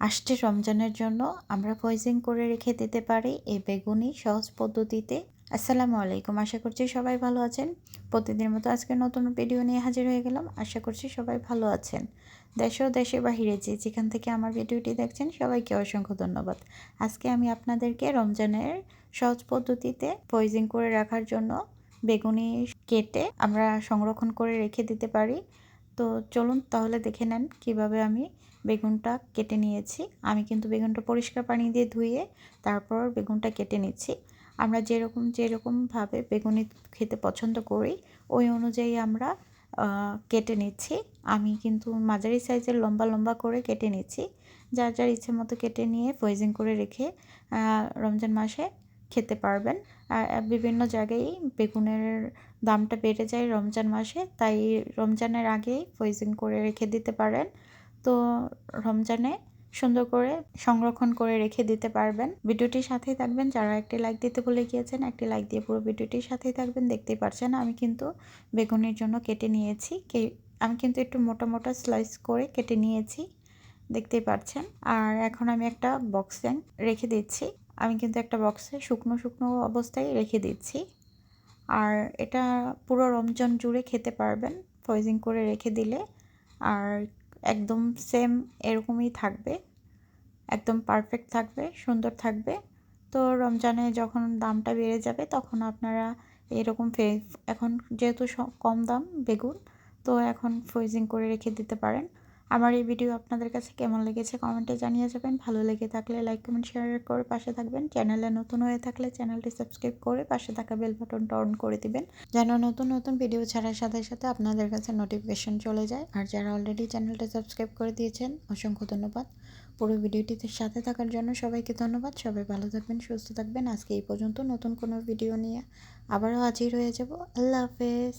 আসছে রমজানের জন্য আমরা ফয়েজিং করে রেখে দিতে পারি এই বেগুনি সহজ পদ্ধতিতে। আসসালামু আলাইকুম। আশা করছি সবাই ভালো আছেন। প্রতিদিনের মতো আজকে নতুন ভিডিও নিয়ে হাজির হয়ে গেলাম। আশা করছি সবাই ভালো আছেন। দেশ ও দেশের বাহিরে যে যেখান থেকে আমার ভিডিওটি দেখছেন, সবাইকে অসংখ্য ধন্যবাদ। আজকে আমি আপনাদেরকে রমজানের সহজ পদ্ধতিতে ফয়েজিং করে রাখার জন্য বেগুনি কেটে আমরা সংরক্ষণ করে রেখে দিতে পারি। তো চলুন তাহলে দেখে নেন কীভাবে আমি বেগুনটা কেটে নিয়েছি। আমি কিন্তু বেগুনটা পরিষ্কার পানি দিয়ে ধুয়ে তারপর বেগুনটা কেটে নিচ্ছি। আমরা যেরকম, যেরকমভাবে বেগুনি খেতে পছন্দ করি, ওই অনুযায়ী আমরা কেটে নিচ্ছি। আমি কিন্তু মাঝারি সাইজের লম্বা লম্বা করে কেটে নিচ্ছি। যার যার ইচ্ছে মতো কেটে নিয়ে ফ্রোজিং করে রেখে রমজান মাসে খেতে পারবেন। আর বিভিন্ন জায়গায় বেগুনের দামটা বেড়ে যায় রমজান মাসে, তাই রমজানের আগেই ফ্রোজিং করে রেখে দিতে পারেন। তো রমজানে সুন্দর করে সংরক্ষণ করে রেখে দিতে পারবেন। ভিডিওটির সাথেই থাকবেন। যারা একটি লাইক দিতে ভুলে গিয়েছেন, একটি লাইক দিয়ে পুরো ভিডিওটির সাথেই থাকবেন। দেখতেই পারছেন, আমি কিন্তু বেগুনের জন্য কেটে নিয়েছি। আমি কিন্তু একটু মোটা মোটা স্লাইস করে কেটে নিয়েছি। দেখতেই পাচ্ছেন আর এখন আমি একটা বক্সে রেখে দিচ্ছি। আমি কিন্তু একটা বক্সে শুকনো শুকনো অবস্থায় রেখে দিচ্ছি। আর এটা পুরো রমজান জুড়ে খেতে পারবেন ফ্রোজিং করে রেখে দিলে। আর একদম সেম এরকমই থাকবে, একদম পারফেক্ট থাকবে, সুন্দর থাকবে। তো রমজানে যখন দামটা বেড়ে যাবে, তখন আপনারা এরকম ফে, এখন যেহেতু কম দাম বেগুন, তো এখন ফ্রোজিং করে রেখে দিতে পারেন। আমার এই ভিডিও আপনাদের কাছে কেমন লেগেছে কমেন্টে জানিয়ে যাবেন। ভালো লেগে থাকলে লাইক কমেন্ট শেয়ার করে পাশে থাকবেন। চ্যানেলে নতুন হয়ে থাকলে চ্যানেলটি সাবস্ক্রাইব করে পাশে থাকা বেল বাটনটা অন করে দিবেন। যেন নতুন নতুন ভিডিও ছাড়ার সাথে সাথে আপনাদের কাছে নোটিফিকেশন চলে যায়। আর যারা অলরেডি চ্যানেলটা সাবস্ক্রাইব করে দিয়েছেন, অসংখ্য ধন্যবাদ। পুরো ভিডিওটিতে সাথে থাকার জন্য সবাইকে ধন্যবাদ। সবাই ভালো থাকবেন, সুস্থ থাকবেন। আজকে এই পর্যন্ত নতুন কোনো ভিডিও নিয়ে আবারও হাজির হয়ে যাব। আল্লাহ হাফেজ।